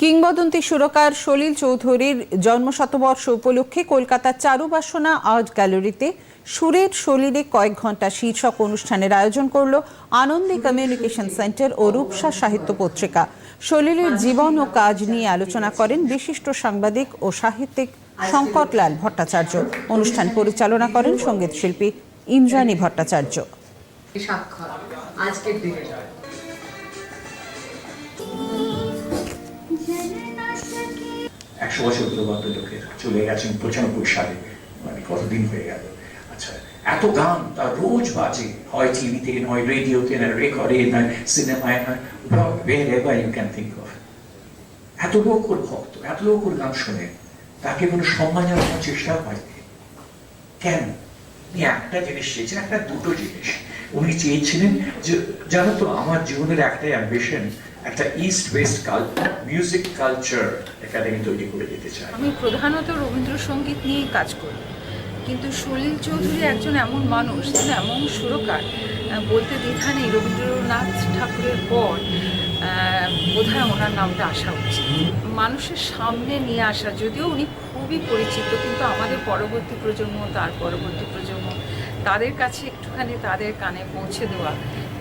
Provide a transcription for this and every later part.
কিংবদন্তি সুরকার সলিল চৌধুরীর জন্মশতবর্ষ উপলক্ষে কলকাতার চারুবাসনা আর্ট গ্যালারিতে সুরের সলিলে কয়েক ঘণ্টা শীর্ষক অনুষ্ঠানের আয়োজন করল আনন্দী কমিউনিকেশন সেন্টার ও রূপসা সাহিত্য পত্রিকা। সলিলের জীবন ও কাজ নিয়ে আলোচনা করেন বিশিষ্ট সাংবাদিক ও সাহিত্যিক শঙ্করলাল ভট্টাচার্য। অনুষ্ঠান পরিচালনা করেন সংগীত শিল্পী ইন্দ্রাণী ভট্টাচার্য। একশো বছর পূর্ববর্তী লোকের চলে গেছেন পঁচানব্বই সালে মানে কতদিন হয়ে গেল? আচ্ছা এত গান তার রোজ বাজে। হয় টিভিতে নয় রেডিওতে, না রেকর্ডে, না সিনেমায় নয় wherever you can think of এত লোক ওর ভক্ত, এত লোক ওর গান শোনে তাকে কোনো সম্মান জানানোর চেষ্টা হয়নি কেন? উনি একটা জিনিস চেয়েছেন, একটা দুটো জিনিস। উনি চেয়েছিলেন যে, জানো তো, আমার জীবনের একটাই অ্যাম্বিশন একটা east west music culture academy তৈরি করে দিতে চাই। আমি প্রধানত রবীন্দ্রসঙ্গীত নিয়েই কাজ করি। কিন্তু সলিল চৌধুরী একজন এমন মানুষ এমন সুরকার বলতে দ্বিধা নেই রবীন্দ্রনাথ ঠাকুরের পর বোধহয় ওনার নামটা আসা উচিত। মানুষের সামনে নিয়ে আসা, যদিও উনি খুবই পরিচিত, কিন্তু আমাদের পরবর্তী প্রজন্ম, তার পরবর্তী প্রজন্ম, তাদের কাছে একটুখানি তাদের কানে পৌঁছে দেওয়া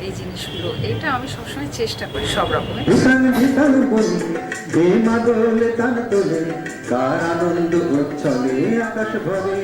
এই জিনিসগুলো এটা আমি সবসময় চেষ্টা করি সব রকমের। কার আনন্দ উচ্ছলে আকাশ ভরে